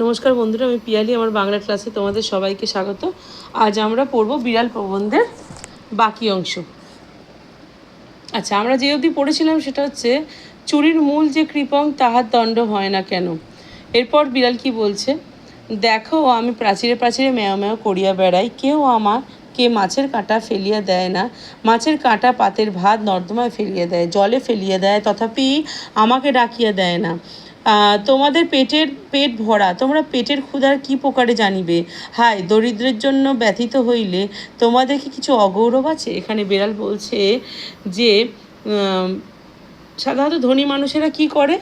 নমস্কার বন্ধুরা, আমি পিয়ালি, আমার বাংলা ক্লাসে তোমাদের সবাইকে স্বাগত। আজ আমরা পড়ব বিড়াল প্রবন্ধের বাকি অংশ। আচ্ছা আমরা যে অবধি পড়েছিলাম সেটা হচ্ছে, চুরির মূল যে কৃপং, তাহার দণ্ড হয় না কেন? এরপর বিড়াল কি বলছে? দেখো আমি প্রাচীরে প্রাচীরে ম্যাও ম্যাও করিয়া বেড়াই। কেউ আমার, কে মাছের কাঁটা ফেলিয়া দেয় না। মাছের কাঁটা পাতের ভাত নর্দমায় ফেলিয়া দেয়, জলে ফেলিয়া দেয়, তথাপি আমাকে ডাকিয়া দেয় না। তোমাদের পেটের পেট ভরা, তোমরা পেটের ক্ষুধার কি প্রকারে জানিবে? হায়, দরিদ্রের জন্য ব্যথিত হইলে তোমাদের কি কিছু অগৌরব আছে? এখানে বেড়াল বলছে যে সাধারণত ধনী মানুষেরা কি করে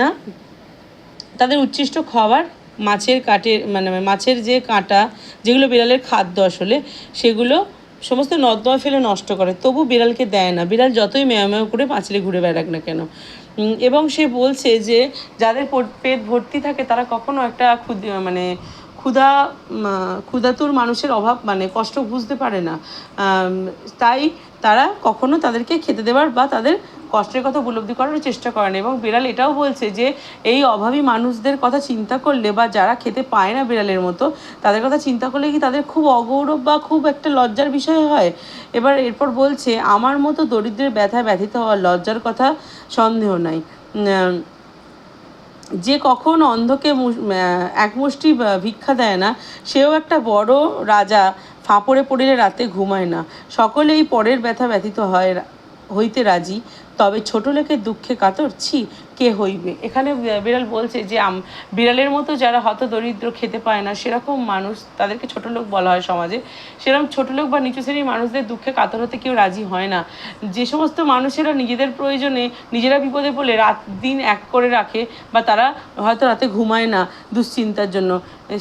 না? তাদের উচ্ছিষ্ট খাবার, মাছের কাটের মানে মাছের যে কাঁটা, যেগুলো বিড়ালের খাদ্য আসলে, সেগুলো সমস্ত নর্দমা ফেলে নষ্ট করে। তবু বিড়ালকে দেয় না। বিড়াল যতই ম্যাও করে পাঁচিলে ঘুরে বেড়াক না কেন? এবং সে বলছে যে যাদের পেট ভর্তি থাকে, তারা কখনো একটা মানে ক্ষুধা ক্ষুধাতুর মানুষের অভাব মানে কষ্ট বুঝতে পারে না। তাই তারা কখনো তাদেরকে খেতে দেওয়ার বা তাদের কষ্টের কথা উপলব্ধি করার চেষ্টা করে না এবং বিড়াল এটাও বলছে যে এই অভাবী মানুষদের কথা চিন্তা করলে বা যারা খেতে পায় না বিড়ালের মতো, তাদের কথা চিন্তা করলে কি তাদের খুব অগৌরব বা খুব একটা লজ্জার বিষয় হয়? এবার এরপর বলছে, আমার মতো দরিদ্রের ব্যথা ব্যথিত হওয়ার লজ্জার কথা সন্দেহ নাই। যে কখন অন্ধকে এক মুষ্টি ভিক্ষা দেয় না, সেও একটা বড় রাজা ফাঁপড়ে পড়িলে রাতে ঘুমায় না। সকলেই পরের ব্যথা ব্যথিত হয় হইতে রাজি। তবে ছোট লোকের দুঃখে কাতর, ছি, কে হইবে? এখানে বিড়াল বলছে যে বিড়ালের মতো যারা হত দরিদ্র, খেতে পায় না, সেরকম মানুষ তাদেরকে ছোট লোক বলা হয় সমাজে। সেরকম ছোট লোক বা নিচু শ্রেণির মানুষদের দুঃখে কাতর হতে কেউ রাজি হয় না। যে সমস্ত মানুষেরা নিজেদের প্রয়োজনে, নিজেরা বিপদে পড়লে রাত দিন এক করে রাখে বা তারা হয়তো রাতে ঘুমায় না দুশ্চিন্তার জন্য।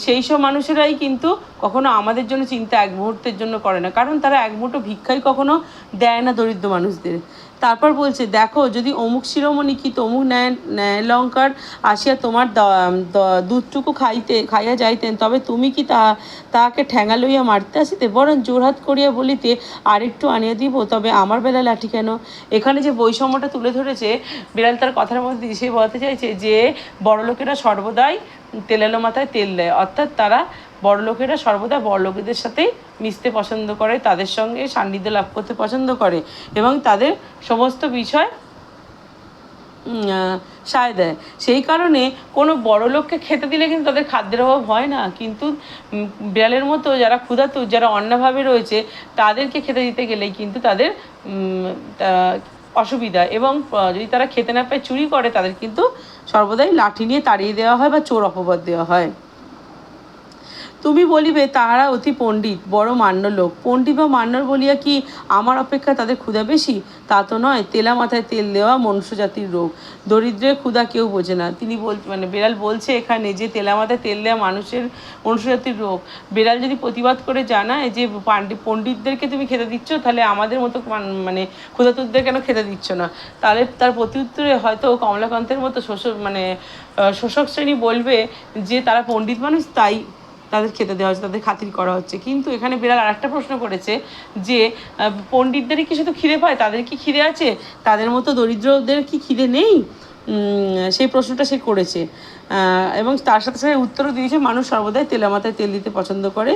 সেই সব মানুষেরাই কিন্তু কখনো আমাদের জন্য চিন্তা এক মুহূর্তের জন্য করে না। কারণ তারা এক মুঠো ভিক্ষাই কখনো দেয় না দরিদ্র মানুষদের। তারপর বলছে, দেখো, যদি অমুক শিরোমণি কি তমুক ন্যায় ন্যায় লঙ্কার আসিয়া তোমার দুধটুকু খাইতে, খাইয়া যাইতেন, তবে তুমি কি তা, তাহাকে ঠ্যাঙা লইয়া মারতে আসিতে? বরং জোরহাত করিয়া বলিতে, আরেকটু আনিয়া দিব, তবে আমার বেলা লাঠি কেন? এখানে যে বৈষম্যটা তুলে ধরেছে, বিড়াল তার কথার মধ্যে সে বলতে চাইছে যে, বড়লোকেরা সর্বদাই তেলালো মাথায় তেল দেয়, অর্থাৎ তারা বড়লোকেরা সর্বদা বড়লোকেদের সাথেই মিশতে পছন্দ করে, তাদের সঙ্গে সান্নিধ্য লাভ করতে পছন্দ করে এবং তাদের সমস্ত বিষয় সায় দেয়। সেই কারণে কোনো বড় লোককে খেতে দিলে কিন্তু তাদের খাদ্যের অভাব হয় না। কিন্তু বিড়ালের মতো যারা ক্ষুধাতু যারা অন্যভাবে রয়েছে, তাদেরকে খেতে দিতে গেলেই কিন্তু তাদের অসুবিধা এবং যদি তারা খেতে না পায়, চুরি করে, তাদের কিন্তু সর্বদাই লাঠি নিয়ে তাড়িয়ে দেওয়া হয় বা চোর অপবাদ দেওয়া হয়। তুমি বলিবে, তাহারা অতি পণ্ডিত, বড় মান্য লোক। পণ্ডিত বা মান্যর বলিয়া কি আমার অপেক্ষা তাদের ক্ষুধা বেশি? তা তো নয়, তেলা মাথায় তেল দেওয়া মনুষ্য জাতির রোগ। দরিদ্রের ক্ষুধা কেউ বোঝে না। তিনি বল মানে বেড়াল বলছে এখানে যে তেলা মাথায় তেল দেওয়া মানুষের, মনুষ্য জাতির রোগ। বেড়াল যদি প্রতিবাদ করে জানায় যে পণ্ডিতদেরকে তুমি খেতে দিচ্ছ, তাহলে আমাদের মতো মান- মানে ক্ষুধাতুরদের কেন খেতে দিচ্ছ না? তাহলে তার প্রতি উত্তরে হয়তো কমলাকান্তের মতো শোষক মানে শোষক শ্রেণি বলবে যে, তারা পণ্ডিত মানুষ, তাই তাদের খেতে দেওয়া হচ্ছে, তাদের খাতির করা হচ্ছে। কিন্তু এখানে বিড়াল আরেকটা প্রশ্ন করেছে যে পণ্ডিতদেরই কি শুধু খিদে পায়? তাদের কি খিদে আছে? তাদের মতো দরিদ্রদের কি খিদে নেই? সেই প্রশ্নটা সে করেছে। এবং তার সাথে সাথে উত্তরও দিয়েছে, মানুষ সর্বদাই তেলে মাথায় তেল দিতে পছন্দ করে।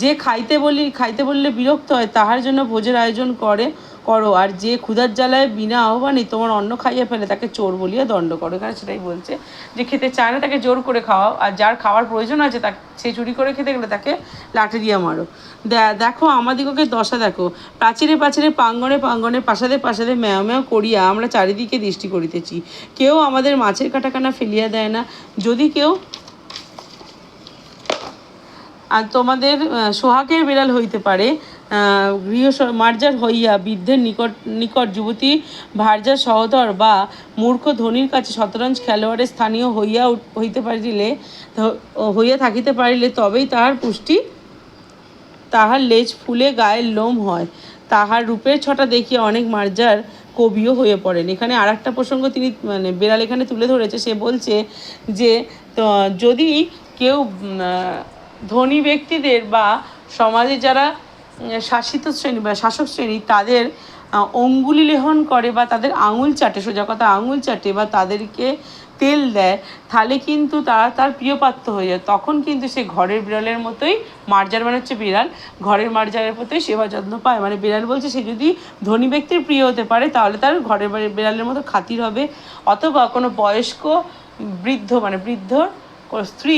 যে খাইতে বলি, খাইতে বললে বিরক্ত হয়, তাহার জন্য ভোজের আয়োজন করে। করো। আর যে ক্ষুধার জ্বালায় বিনা আহ্বানে তোমার অন্ন খাইয়ে ফেলে, তাকে চোর বলিয়া দণ্ড করো। এখানে সেটাই বলছে যে খেতে চায় না, তাকে জোর করে খাওয়াও। আর যার খাওয়ার প্রয়োজন আছে, তাকে সে চুরি করে খেতে গেলে তাকে লাঠি দিয়ে মারো। দেখো আমাদিগকে দশা দেখো। প্রাচীরে প্রাচীরে, প্রাঙ্গণে প্রাঙ্গণে, পাশাদে পাশাদে ম্যাও ম্যাও করিয়া আমরা চারিদিকে দৃষ্টি করিতেছি। কেউ আমাদের মাছের কাটাকানা ফেলিয়া দেয় না। যদি কেউ আর তোমাদের সোহাগের বিড়াল হইতে পারে গৃহ মার্জার হইয়া বৃদ্ধের নিকট নিকট যুবতী ভার্যার সহদর বা মূর্খ ধনির কাছে শতরঞ্জ খেলোয়াড়ের স্থানীয় হইয়া হইতে পারিলে হইয়া থাকিতে পারিলে তবেই তাহার পুষ্টি, তাহার লেজ ফুলে গায়ের লোম হয়। তাহার রূপের ছটা দেখিয়া অনেক মার্জার কবিও হয়ে পড়েন। এখানে আর একটা প্রসঙ্গ তিনি মানে বেড়াল এখানে তুলে ধরেছে। সে বলছে যে যদি কেউ ধনী ব্যক্তিদের বা সমাজে যারা শাসিত শ্রেণি বা শাসক শ্রেণি তাদের অঙ্গুলি লেহন করে বা তাদের আঙুল চাটে, সোজা কথা, আঙুল চাটে বা তাদেরকে তেল দেয়, তাহলে কিন্তু তারা তার প্রিয় পাত্র হয়ে যায়। তখন কিন্তু সে ঘরের বিড়ালের মতোই মার্জার মানে হচ্ছে বিড়াল, ঘরের মার্জারের মতোই সেবা যত্ন পায়। মানে বিড়াল বলছে, সে যদি ধনী ব্যক্তির প্রিয় হতে পারে, তাহলে তার ঘরের বিড়ালের মতো খাতির হবে। অথবা কোনো বয়স্ক বৃদ্ধ মানে বৃদ্ধর কোনো স্ত্রী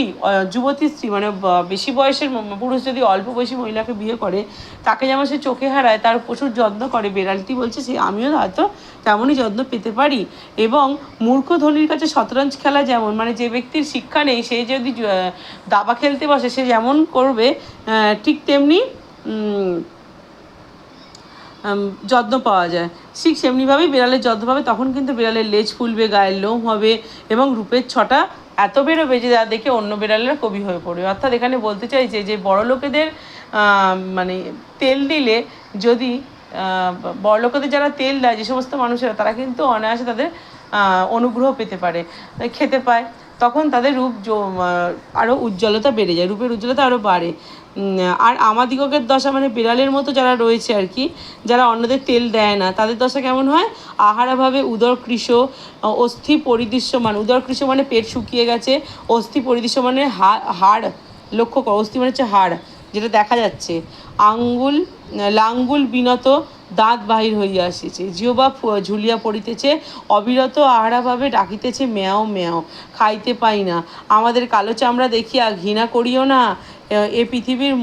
যুবতী স্ত্রী মানে বেশি বয়সের পুরুষ যদি অল্প বয়সী মহিলাকে বিয়ে করে, তাকে যেমন সে চোখে হারায়, তার প্রচুর যত্ন করে। বেড়ালটি বলছে, সে আমিও হয়তো তেমনই যত্ন পেতে পারি। এবং মূর্খ ধনির কাছে শতরঞ্জ খেলা যেমন মানে যে ব্যক্তির শিক্ষা নেই, সে যদি দাবা খেলতে বসে, সে যেমন করবে ঠিক তেমনি যত্ন পাওয়া যায়। ঠিক সেমনিভাবেই বিড়ালের যত্ন পাবে, তখন কিন্তু বিড়ালের লেজ ফুলবে, গায়ের লোম হবে এবং রূপের ছটা এত বেরোবে যে যা দেখে অন্য বিড়ালের কবি হয়ে পড়বে। অর্থাৎ এখানে বলতে চাইছে যে বড় লোকেদের মানে তেল দিলে যদি বড় লোকেদের যারা তেল দেয়, যে সমস্ত মানুষেরা, তারা কিন্তু অনায়াসে তাদের অনুগ্রহ পেতে পারে, খেতে পায়। তখন তাদের রূপ আহ, উজ্জ্বলতা বেড়ে যায় রূপের উজ্জ্বলতা আরও বাড়ে। আর আমাদিগকের দশা মানে বিড়ালের মতো যারা রয়েছে আর কি যারা অন্যদের তেল দেয় না তাদের দশা কেমন হয়? আহারাভাবে উদর কৃষ অস্থি পরিদৃশ্যমান উদর কৃষ মানে পেট শুকিয়ে গেছে অস্থি পরিদৃশ্যমানে হা- হাড় লক্ষ্য করো অস্থি মানে হচ্ছে হাড় যেটা দেখা যাচ্ছে। আঙ্গুল লাঙ্গুল বিনত দাঁত বাহির হইয়া আসিছে। জিওবা ঝুলিয়া পড়িতেছে, অবিরত আহারাভাবে ডাকিতেছে, ম্যাও ম্যাও, খাইতে পাই না। আমাদের কালো চামড়া দেখিয়া ঘৃণা করিও না। এ- পৃথিবীর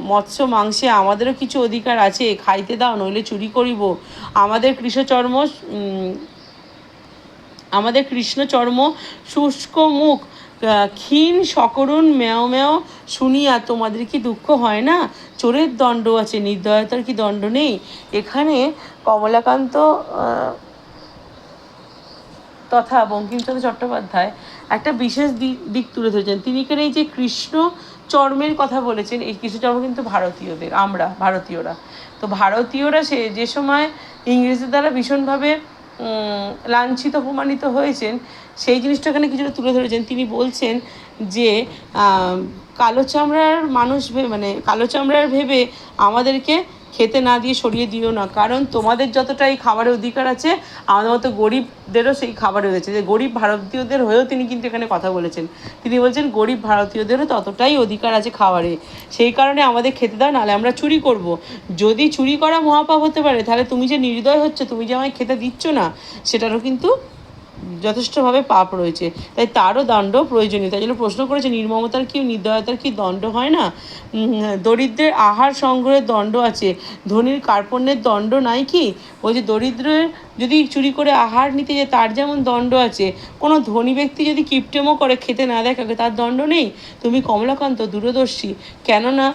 মৎস্য মাংসে আমাদেরও কিছু অধিকার আছে, খাইতে দাও, নইলে চুরি করিব। আমাদের কৃষচর্ম আমাদের কৃষ্ণচর্ম শুষ্ক মুখ ক্ষীণ সকরুণ ম্যাও ম্যাও শুনিয়া তোমাদের কি দুঃখ হয় না? চোরের দণ্ড আছে, নির্দয়তার কি দণ্ড নেই? এখানে কমলাকান্ত তথা বঙ্কিমচন্দ্র চট্টোপাধ্যায় একটা বিশেষ দিক দিক তুলে ধরেছেন। তিনি এখানে এই যে কৃষ্ণ চর্মের কথা বলেছেন, এই কৃষ্ণচর্ম কিন্তু ভারতীয়দের, আমরা, ভারতীয়রা। তো ভারতীয়রা সে, যে সময় ইংরেজদের দ্বারা ভীষণভাবে লাঞ্ছিত, অপমানিত হয়েছেন সেই জিনিসটা এখানে কিছুটা তুলে ধরেছেন। তিনি বলছেন যে কালো চামড়ার মানুষ মানে কালো চামড়ার ভেবে আমাদেরকে খেতে না দিয়ে সরিয়ে দিও না। কারণ তোমাদের যতটা এই খাবারের অধিকার আছে, আমাদের মতো গরিবদেরও সেই খাবারের রয়েছে। যে গরিব ভারতীয়দের হয়েও তিনি কিন্তু এখানে কথা বলেছেন। তিনি বলছেন, গরিব ভারতীয়দেরও ততটাই অধিকার আছে খাবারে। সেই কারণে আমাদের খেতে দাও, নাহলে আমরা চুরি করব। যদি চুরি করা মহাপাপ হতে পারে, তাহলে তুমি যে নির্দয় হচ্ছে, তুমি যে আমায় খেতে দিচ্ছ না, সেটারও কিন্তু যথেষ্টভাবে পাপ রয়েছে। তাই তারও দণ্ড প্রয়োজনীয়। তাই জন্য প্রশ্ন করেছে, নির্মমতার কি, নির্দয়তার কি দণ্ড হয় না? দরিদ্রের আহার সংগ্রহের দণ্ড আছে। ধনীর কার্পণ্যের দণ্ড নাই কি? ওই যে দরিদ্রের যদি চুরি করে আহার নিতে যায়, তার যেমন দণ্ড আছে। কোনো ধনী ব্যক্তি যদি কিপটেমো করে, খেতে না দেখাকে তার দণ্ড নেই? তুমি কমলাকান্ত, দূরদর্শী। কেননা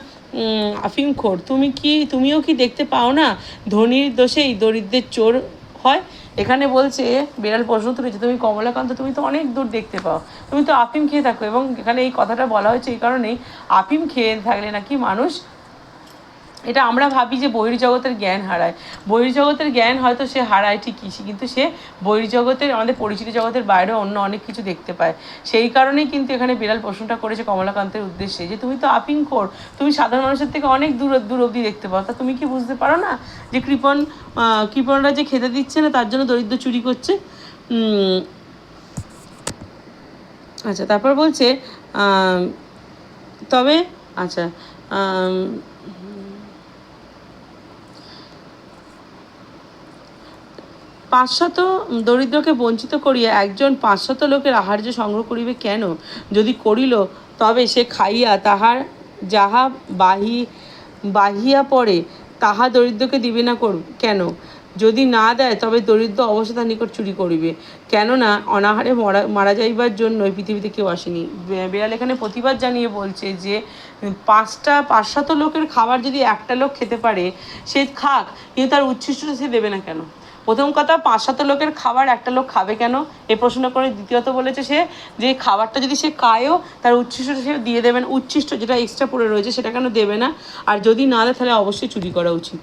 আফিমখোর, তুমি কি, তুমিও কি দেখতে পাও না? ধনীর দোষেই দরিদ্রের চোর হয়? এখানে বলছে, বিড়াল প্রশ্ন তুলেছে, তুমি কমলাকান্ত, তুমি তো অনেক দূর দেখতে পাও। তুমি তো আফিম খেয়ে থাকো। এবং এখানে এই কথাটা বলা হয়েছে এই কারণেই, আফিম খেয়ে থাকলে নাকি মানুষ এটা আমরা ভাবি যে বহির্জগতের জ্ঞান হারায়। বহির্জগতের জ্ঞান হয়তো সে হারায় ঠিকই কিন্তু সে বহির্জগতের আমাদের পরিচিত জগতের বাইরে অন্য অনেক কিছু দেখতে পায়। সেই কারণেই কিন্তু এখানে বিড়াল প্রশ্নটা করেছে কমলাকান্তের উদ্দেশ্যে যে, তুমি তো আপিং কর তুমি সাধারণ মানুষের থেকে অনেক দূর দূর অবধি দেখতে পাও। তা তুমি কি বুঝতে পারো না যে কৃপণ কৃপণরা যে খেতে দিচ্ছে না, তার জন্য দরিদ্র চুরি করছে? আচ্ছা তারপর বলছে তবে আচ্ছা পাঁচশত দরিদ্রকে বঞ্চিত করিয়া একজন পাঁচশত লোকের আহার্য সংগ্রহ করিবে কেন? যদি করিল, তবে সে খাইয়া তাহার যাহা বাহি, বাহিয়া পড়ে, তাহা দরিদ্রকে দিবে না কর, কেন? যদি না দেয়, তবে দরিদ্র অবশ্যই তার নিকট চুরি করিবে। কেননা, অনাহারে মরা, মারা যাইবার জন্য এই পৃথিবীতে কেউ আসেনি। বেড়াল এখানে প্রতিবাদ জানিয়ে বলছে যে, পাঁচটা পাঁচশত লোকের খাবার যদি একটা লোক খেতে পারে, সে খাক, কিন্তু তার উচ্ছিষ্টটা সে দেবে না কেন? প্রথম কথা, পাঁচ সাত লোকের খাবার, একটা লোক খাবে কেন? এ প্রশ্ন করে দ্বিতীয়ত বলেছে সে যে খাবারটা যদি সে খায়ও, তার উচ্ছিষ্ট সে দিয়ে দেবেন। উচ্ছিষ্ট যেটা এক্সট্রা পড়ে রয়েছে, সেটা কেন দেবে না? আর যদি না দেয়, তাহলে অবশ্যই চুরি করা উচিত।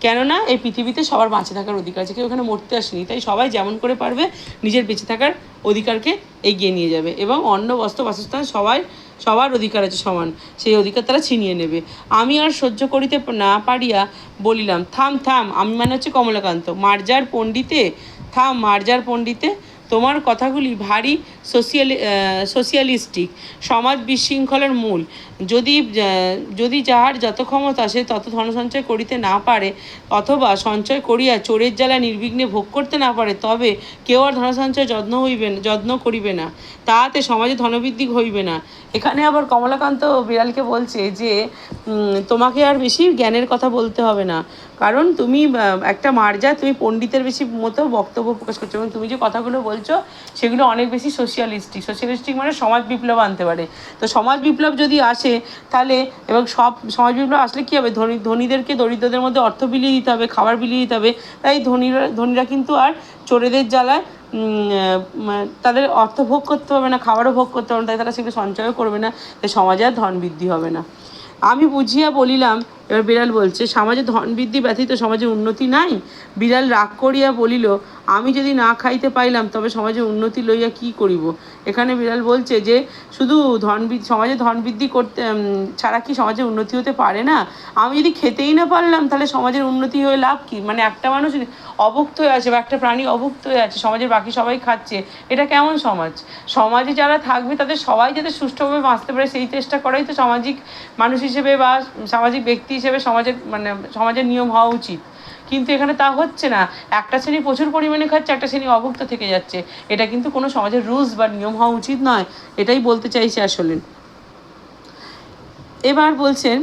কেননা, এই পৃথিবীতে সবার বাঁচে থাকার অধিকার আছে। কেউ এখানে মরতে আসেনি। তাই সবাই যেমন করে পারবে, নিজের বেঁচে থাকার অধিকারকে এগিয়ে নিয়ে যাবে। এবং অন্ন, বস্ত্র, বাসস্থান সবাই সবার অধিকার আছে সমান, সেই অধিকার তারা ছিনিয়ে নেবে। আমি আর সহ্য করিতে না পারিয়া বলিলাম, থাম থাম, আমি মানে হচ্ছে কমলাকান্ত। মার্জার পণ্ডিতে, থাম, মার্জার পণ্ডিতে, তোমার কথাগুলি ভারী সোশিয়ালি সোশিয়ালিস্টিক সমাজ বিশৃঙ্খলার মূল। যদি যদি যাহার যত ক্ষমতা সে তত ধন সঞ্চয় করিতে না পারে অথবা সঞ্চয় করিয়া চোরের জ্বালা নির্বিঘ্নে ভোগ করতে না পারে, তবে কেউ আর ধন সঞ্চয় যত্ন হইবে যত্ন করিবে না। তাহাতে সমাজে ধনবৃদ্ধি হইবে না। এখানে আবার কমলাকান্ত বিড়ালকে বলছে যে তোমাকে আর বেশি জ্ঞানের কথা বলতে হবে না। কারণ তুমি একটা মার্জা, তুমি পণ্ডিতের বেশি মতো বক্তব্য প্রকাশ করছ এবং তুমি যে কথাগুলো বলছো, সেগুলো অনেক বেশি সোশিয়ালিস্টিক সোশিয়ালিস্টিক মানে সমাজ বিপ্লব আনতে পারে। তো সমাজ বিপ্লব যদি আসে তাহলে এবং সব সমাজ বিপ্লব আসলে কী হবে? ধনী, ধনীদেরকে দরিদ্রদের মধ্যে অর্থ বিলিয়ে দিতে হবে, খাবার বিলিয়ে দিতে হবে। তাই ধনীরা ধনীরা কিন্তু আর চোরেদের জ্বালায় তাদের অর্থ ভোগ করতে হবে না, খাবারও ভোগ করতে হবে না, তাই তারা সেগুলো সঞ্চয়ও করবে না, তাই সমাজে আর ধন বৃদ্ধি হবে না। আমি বুঝিয়া বলিলাম, এবার বিড়াল বলছে, সমাজে ধন বৃদ্ধি ব্যতীত সমাজে উন্নতি নাই? বিড়াল রাগ করিয়া বলিল আমি যদি না খাইতে পাইলাম, তবে সমাজে উন্নতি লইয়া কি করিব? এখানে বিড়াল বলছে যে, শুধু ধন সমাজে ধন বৃদ্ধি করতে ছাড়া কি সমাজে উন্নতি হতে পারে না? আমি যদি খেতেই না পারলাম, তাহলে সমাজের উন্নতি হয়ে লাভ কি? মানে একটা মানুষ অভুক্ত হয়ে আছে বা একটা প্রাণী অভুক্ত হয়ে আছে, সমাজের বাকি সবাই খাচ্ছে, এটা কেমন সমাজ? সমাজে যারা থাকবে, তাদের সবাই যাতে সুষ্ঠুভাবে বাঁচতে পারে, সেই চেষ্টা করাই তো সামাজিক মানুষ হিসেবে বা সামাজিক ব্যক্তি হিসেবে সমাজের মানে সমাজের নিয়ম হওয়া উচিত। কিন্তু এখানে তা হচ্ছে না। একটা শ্রেণি প্রচুর পরিমাণে খাচ্ছে, একটা শ্রেণি অভুক্ত থেকে যাচ্ছে। এটা কিন্তু কোনো সমাজের রুলস বা নিয়ম হওয়া উচিত নয়। এটাই বলতে চাইছে আসলে। এবার বলছেন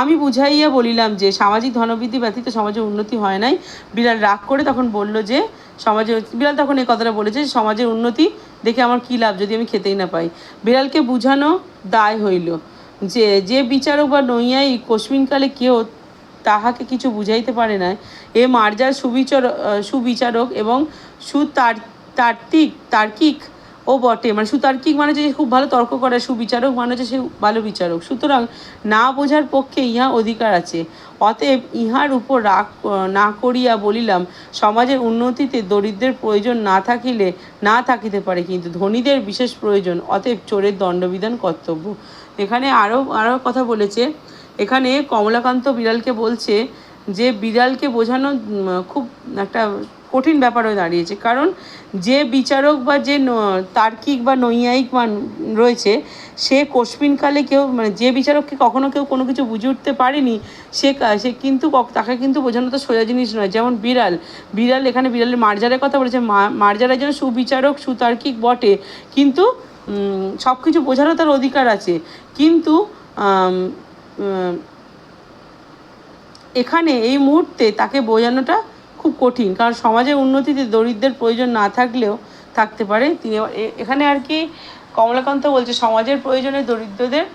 আমি বুঝাইয়া বলিলাম যে সামাজিক ধনবৃদ্ধি ব্যতীত সমাজে উন্নতি হয় নাই। বিড়াল রাগ করে তখন বলল যে সমাজে বিড়াল তখন এই কথাটা বলেছে সমাজের উন্নতি দেখে আমার কী লাভ যদি আমি খেতেই না পাই। বিড়ালকে বুঝানো দায় হইল যে যে বিচারক বা নইয়াই কস্মিনকালে কেউ তাহাকে কিছু বুঝাইতে পারে না এ মার্জার সুবিচার সুবিচারক এবং সুতার তার্কিক তার্কিক ও বটে। মানে সুতার্কিক মানে যে খুব ভালো তর্ক করে, সুবিচারক মানে হচ্ছে সে ভালো বিচারক। সুতরাং না বোঝার পক্ষে ইহা অধিকার আছে। অতএব ইহার উপর রাগ না করিয়া বলিলাম, সমাজের উন্নতিতে দরিদ্রের প্রয়োজন না থাকিলে না থাকিতে পারে কিন্তু ধনীদের বিশেষ প্রয়োজন। অতএব চোরের দণ্ডবিধান কর্তব্য। এখানে আরও আরও কথা বলেছে এখানে কমলাকান্ত বিড়ালকে বলছে যে বিড়ালকে বোঝানো খুব একটা কঠিন ব্যাপার হয়ে দাঁড়িয়েছে। কারণ যে বিচারক বা যে তার্কিক বা নৈয়ায়িক মান রয়েছে, সে কোশ্মিনকালে কেউ মানে যে বিচারককে কখনো কেউ কোনো কিছু বুঝে উঠতে পারেনি, সে সে কিন্তু তাকে কিন্তু বোঝানো তো সোজা জিনিস নয়। যেমন বিড়াল বিড়াল এখানে বিড়ালের মার্জারের কথা বলেছে মার্জার একজন সুবিচারক, সুতার্কিক বটে। কিন্তু সব কিছু বোঝারও তার অধিকার আছে। কিন্তু এখানে এই মুহূর্তে তাকে বোঝানোটা খুব কঠিন, কারণ সমাজের উন্নতিতে দরিদ্রের প্রয়োজন না থাকলেও থাকতে পারে। তিনি এখানে আর কি কমলাকান্ত বলছে, সমাজের প্রয়োজনে দরিদ্রদের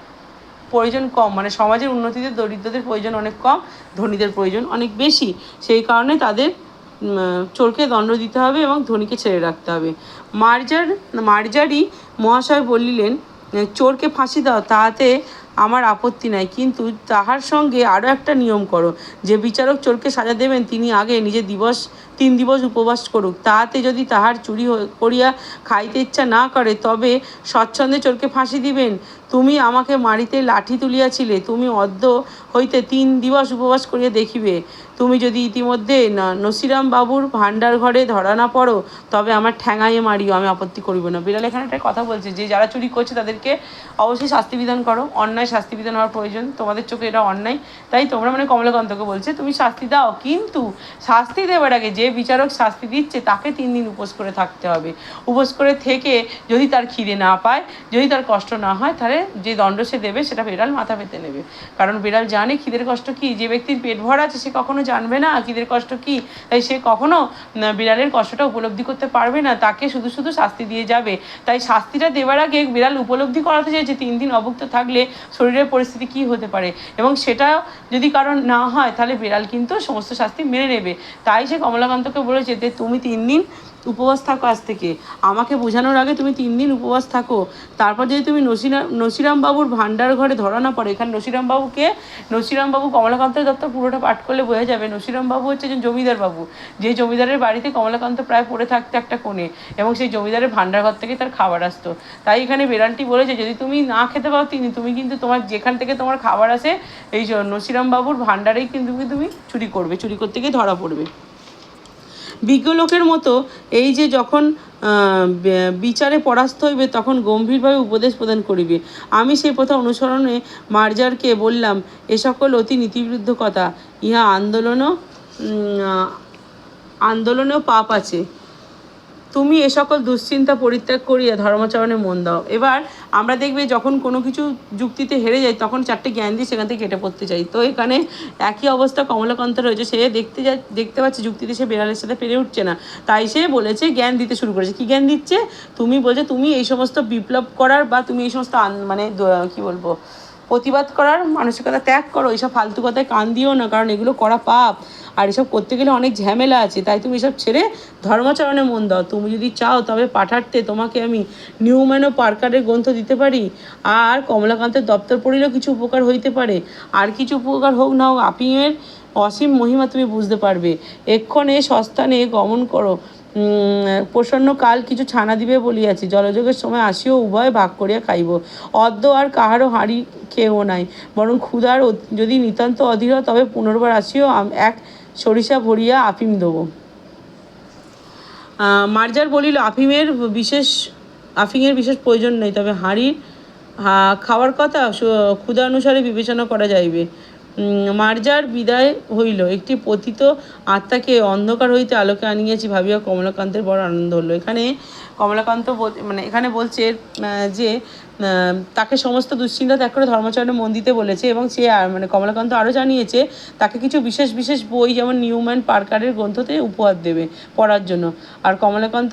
প্রয়োজন কম মানে সমাজের উন্নতিতে দরিদ্রদের প্রয়োজন অনেক কম, ধনীদের প্রয়োজন অনেক বেশি। সেই কারণে তাদের চোরকে দণ্ড দিতে হবে এবং ধনীকে ছেড়ে রাখতে হবে। মার্জার, মার্জারি মহাশয় বলিলেন, চোরকে ফাঁসি দাও তাহাতে আমার আপত্তি নাই, কিন্তু তাহার সঙ্গে আরও একটা নিয়ম করো। যে বিচারক চোরকে সাজা দেবেন, তিনি আগে নিজে দিবস, তিন দিবস উপবাস করুক। তাহাতে যদি তাহার চুরি করিয়া খাইতে ইচ্ছা না করে, তবে স্বচ্ছন্দে চোরকে ফাঁসি দিবেন। তুমি আমাকে মারিতে লাঠি তুলিয়াছিলে, তুমি অদ্য হইতে তিন দিবস উপবাস করিয়া দেখিবে, তুমি যদি ইতিমধ্যে নসিরাম বাবুর ভাণ্ডার ঘরে ধরা না পড়ো, তবে আমার ঠ্যাঙাইয়ে মারিও, আমি আপত্তি করিব না। বিড়াল এখানে একটা কথা বলছে, যে যারা চুরি করছে তাদেরকে অবশ্যই শাস্তি বিধান করো, অন্যায় শাস্তি বিধান হওয়ার প্রয়োজন, তোমাদের চোখে এটা অন্যায়, তাই তোমরা মানে কমলাকান্তকে বলছে, তুমি শাস্তি দাও, কিন্তু শাস্তি দেওয়ার আগে যে বিচারক শাস্তি দিচ্ছে, তাকে তিন দিন উপোস করে থাকতে হবে। উপোস করে থেকে যদি তার খিদে না পায়, যদি তার কষ্ট না হয়, তাহলে যে দণ্ড সে দেবে, সেটা বিড়াল মাথা পেতে নেবে। কারণ বিড়াল জানে খিদের কষ্ট কি? যে ব্যক্তির পেট ভরা আছে, সে কখনো জানবে না খিদের কষ্ট কি? তাই সে কখনো বিড়ালের কষ্টটা উপলব্ধি করতে পারবে না, তাকে শুধু শুধু শাস্তি দিয়ে যাবে। তাই শাস্তিটা দেওয়ার আগে বিড়াল উপলব্ধি করাতে চাইছে, তিন দিন অভুক্ত থাকলে শরীরের পরিস্থিতি কি হতে পারে? এবং সেটা যদি কারণ না হয়, তাহলে বিড়াল কিন্তু সমস্ত শাস্তি মেনে নেবে। তাই সে কমলাকান্তকে বলেছে যে, তুমি তিন দিন উপবাস থাকো আজ থেকে। আমাকে বোঝানোর আগে তুমি তিন দিন উপবাস থাকো। তারপর যদি তুমি নসিরাম নসিরাম বাবুর ভাণ্ডার ঘরে ধরা না পড়ে, এখানে নসিরামবাবুকে, নসিরামবাবু নসিরাম বাবু কমলাকান্তের দত্ত পুরোটা পাঠ করলে বোঝা যাবে নসিরামবাবু হচ্ছে একজন জমিদার বাবু। যে জমিদারের বাড়িতে কমলাকান্ত প্রায় পড়ে থাকতো একটা কোণে, এবং সেই জমিদারের ভাণ্ডার ঘর থেকে তার খাবার আসতো। তাই এখানে বেড়ালটি বলেছে, যদি তুমি না খেতে পাও তিনি তুমি কিন্তু তোমার যেখান থেকে তোমার খাবার আসে, এই যে নসিরাম বাবুর ভাণ্ডারেই কিন্তু তুমি চুরি করবে, চুরি করতে গিয়ে ধরা পড়বে। বিজ্ঞ লোকের মতো এই যে যখন বিচারে পরাস্ত হইবে, তখন গম্ভীরভাবে উপদেশ প্রদান করিবে। আমি সেই প্রথা অনুসরণে মার্জারকে বললাম, এ সকল অতি নীতিবিরুদ্ধ কথা। ইহা আন্দোলনও আন্দোলনেও পাপ আছে। তুমি এ সকল দুশ্চিন্তা পরিত্যাগ করিয়া ধর্মাচরণে মন দাও। এবার আমরা দেখবে যখন কোনো কিছু যুক্তিতে হেরে যাই, তখন চারটে জ্ঞান দিয়ে সেখান থেকে কেটে পড়তে চাই তো এখানে একই অবস্থা কমলাকান্ত রয়েছে। সে দেখতে যা, দেখতে পাচ্ছে যুক্তিতে সে বেড়ালের সাথে পেরে উঠছে না। তাই সে বলেছে, জ্ঞান দিতে শুরু করেছে। কি জ্ঞান দিচ্ছে? তুমি বলছে, তুমি এই সমস্ত বিপ্লব করার বা তুমি এই সমস্ত মানে কি বলব, প্রতিবাদ করার মানসিকতা ত্যাগ করো। এইসব ফালতু কথায় কান দিও না, কারণ এগুলো করা পাপ। আর এসব করতে গেলে অনেক ঝামেলা আছে, তাই তুমি এসব ছেড়ে ধর্মাচরণে মন দাও। তুমি যদি চাও তবে পাঠার্থে তোমাকে আমি নিউম্যান পার্কারের গ্রন্থ দিতে পারি, আর কমলাকান্তের দপ্তর পড়িলেও কিছু উপকার হইতে পারে। আর কিছু উপকার হোক না হোক আপিংয়ের অসীম মহিমা তুমি বুঝতে পারবে। এক্ষণে সস্তানে গমন করো। প্রসন্ন কাল কিছু ছানা দিবে বলিয়াছি। জলযোগের সময় আসিও, উভয় ভাগ করিয়া খাইব। অদ্য আর কাহারও হাঁড়ি খেয়েও নাই, বরং ক্ষুধার যদি নিতান্ত অধীর তবে পুনর্বার আসিও এক সরিষা ভরিয়া আফিম দেবো। মার্জার বলিল, আফিমের বিশেষ আফিমের বিশেষ প্রয়োজন নেই, তবে হাঁড়ির খাওয়ার কথা অনুসারে বিবেচনা করা যাইবে। মার্জার বিদায় হইল। একটি পতিত আত্মাকে অন্ধকার হইতে আলোকে আনিয়াছি ভাবিয়া কমলাকান্তের বড় আনন্দ হলো। এখানে কমলাকান্ত মানে এখানে বলছে যে তাকে সমস্ত দুশ্চিন্তা ত্যাগ করে ধর্মাচরণে মন দিতে বলেছে এবং সে মানে কমলাকান্ত আরও জানিয়েছে, তাকে কিছু বিশেষ বিশেষ বই যেমন নিউম্যান পার্কারের গ্রন্থতে উপহার দেবে পড়ার জন্য। আর কমলাকান্ত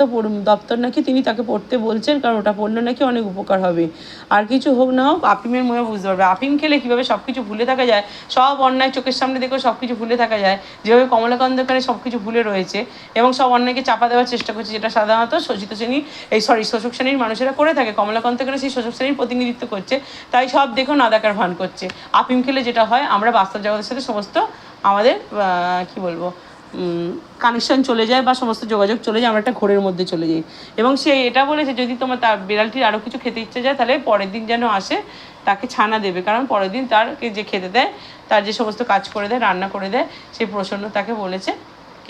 দপ্তর নাকি তিনি তাকে পড়তে বলছেন, কারণ ওটা পড়লে নাকি অনেক উপকার হবে। আর কিছু হোক না হোক, আফিমের মনে বুঝতে পারবে। আফিম খেলে কীভাবে সব কিছু ভুলে থাকা যায়? সব অন্যায় চোখের সামনে দেখে সব কিছু ভুলে থাকা যায়। যেভাবে কমলাকান্ত এখানে সব কিছু ভুলে রয়েছে এবং সব অন্যায়কে চাপা দেওয়ার চেষ্টা করছে, যেটা সাধারণত শোষিত শ্রেণি এই সরি শোষক শ্রেণির মানুষেরা করে থাকে। কমলাকান্ত এখানে সেই শোষক শ্রেণির প্রতিনিধিত্ব করছে। তাই সব দেখেও নাদাকার ভান করছে। আফিম খেলে যেটা হয়, আমরা বাস্তব জগতের সাথে সমস্ত আমাদের কি বলব কানেকশন চলে যায় বা সমস্ত যোগাযোগ চলে যায়, আমরা একটা ঘোরের মধ্যে চলে যাই। এবং সে এটা বলেছে, যদি তোমার তার বিড়ালটির আরও কিছু খেতে ইচ্ছে যায়, তাহলে পরের দিন যেন আসে, তাকে ছানা দেবে। কারণ পরের দিন তারকে যে খেতে দেয়, তার যে সমস্ত কাজ করে দেয়, রান্না করে দেয়, সেই প্রসন্ন তাকে বলেছে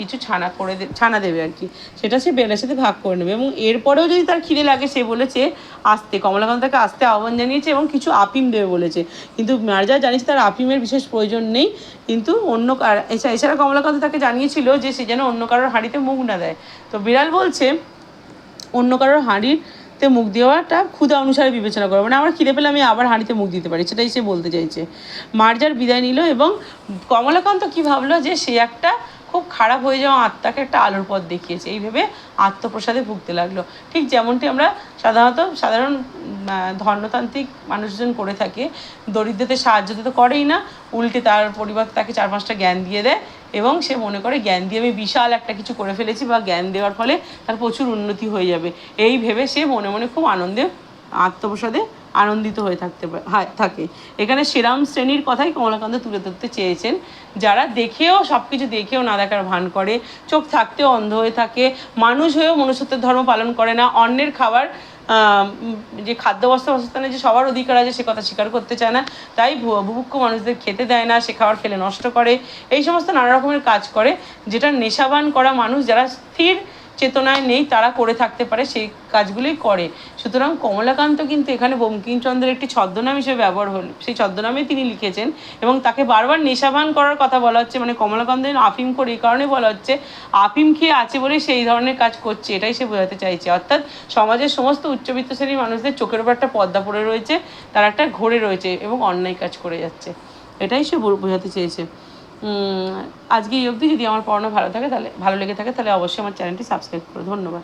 কিছু ছানা করে ছানা দেবে আর কি। সেটা সে বেলের সাথে ভাগ করে নেবে এবং এরপরেও যদি তার খিদে লাগে, সে বলেছে, আসতে। কমলাকান্ত তাকে আসতে আহ্বান জানিয়েছে এবং কিছু আপিম দেবে বলেছে। কিন্তু মার্জা জানিস তার আপিমের বিশেষ প্রয়োজন নেই, কিন্তু অন্য কার- এছাড়া এছাড়া কমলাকান্ত তাকে জানিয়েছিল যে সে যেন অন্য কারোর হাঁড়িতে মুখ না দেয়। তো বিড়াল বলছে, অন্য কারোর হাঁড়িতে মুখ দেওয়াটা ক্ষুধা অনুসারে বিবেচনা করব মানে আমার খিদে পেলে আমি আবার হাঁড়িতে মুখ দিতে পারি। সেটাই সে বলতে চাইছে। মার্জার বিদায় নিল এবং কমলাকান্ত কি ভাবলো যে সে একটা খুব খারাপ হয়ে যাওয়া আত্মাকে একটা আলোর পথ দেখিয়েছে। এই ভেবে আত্মপ্রসাদে ভুগতে লাগল। ঠিক যেমনটি আমরা সাধারণত সাধারণ ধর্মতান্ত্রিক মানুষজন করে থাকে, দরিদ্রদের সাহায্য তো করেই না, উল্টে তার পরিবার তাকে চার পাঁচটা জ্ঞান দিয়ে দেয় এবং সে মনে করে, জ্ঞান দিয়ে আমি বিশাল একটা কিছু করে ফেলেছি বা জ্ঞান দেওয়ার ফলে তার প্রচুর উন্নতি হয়ে যাবে। এই ভেবে সে মনে মনে খুব আনন্দে, আত্মপ্রসাদে আনন্দিত হয়ে থাকতে পা- হা- থাকে। এখানে সেরাম শ্রেণির কথাই কমলাকান্ত তুলে ধরতে চেয়েছেন। যারা দেখেও সব কিছু দেখেও না দেখার ভান করে, চোখ থাকতেও অন্ধ হয়ে থাকে, মানুষ হয়েও মনুষ্যত্বের ধর্ম পালন করে না, অন্যের খাবার যে খাদ্য, বস্ত্র বাসস্থানে যে সবার অধিকার আছে, সে কথা স্বীকার করতে চায় না, তাই ভু- বুভুক্ষ মানুষদের খেতে দেয় না, সে খাবার ফেলে নষ্ট করে, এই সমস্ত নানা রকমের কাজ করে, যেটা নেশাবান করা মানুষ, যারা স্থির চেতনায় নেই, তারা করে থাকতে পারে, সেই কাজগুলোই করে। সুতরাং কমলাকান্ত কিন্তু এখানে বঙ্কিমচন্দ্রের একটি ছদ্মনাম হিসেবে ব্যবহার হল। সেই ছদ্মনামে তিনি লিখেছেন এবং তাকে বারবার নেশাবান করার কথা বলা হচ্ছে মানে কমলাকান্ত যেন আফিম করে এই কারণে বলা হচ্ছে, আফিম খেয়ে আছে বলে সেই ধরনের কাজ করছে, এটাই সে বোঝাতে চাইছে। অর্থাৎ সমাজের সমস্ত উচ্চবিত্ত শ্রেণির মানুষদের চোখের উপর একটা পর্দা পড়ে রয়েছে, তারা একটা ঘোরে রয়েছে এবং অন্যায় কাজ করে যাচ্ছে। এটাই সে বোঝাতে চেয়েছে। আজকে এই অবধি। যদি আমার পড়ানো ভালো থাকে, তাহলে, ভালো লেগে থাকে, তাহলে অবশ্যই আমার চ্যানেলটি সাবস্ক্রাইব করো। ধন্যবাদ।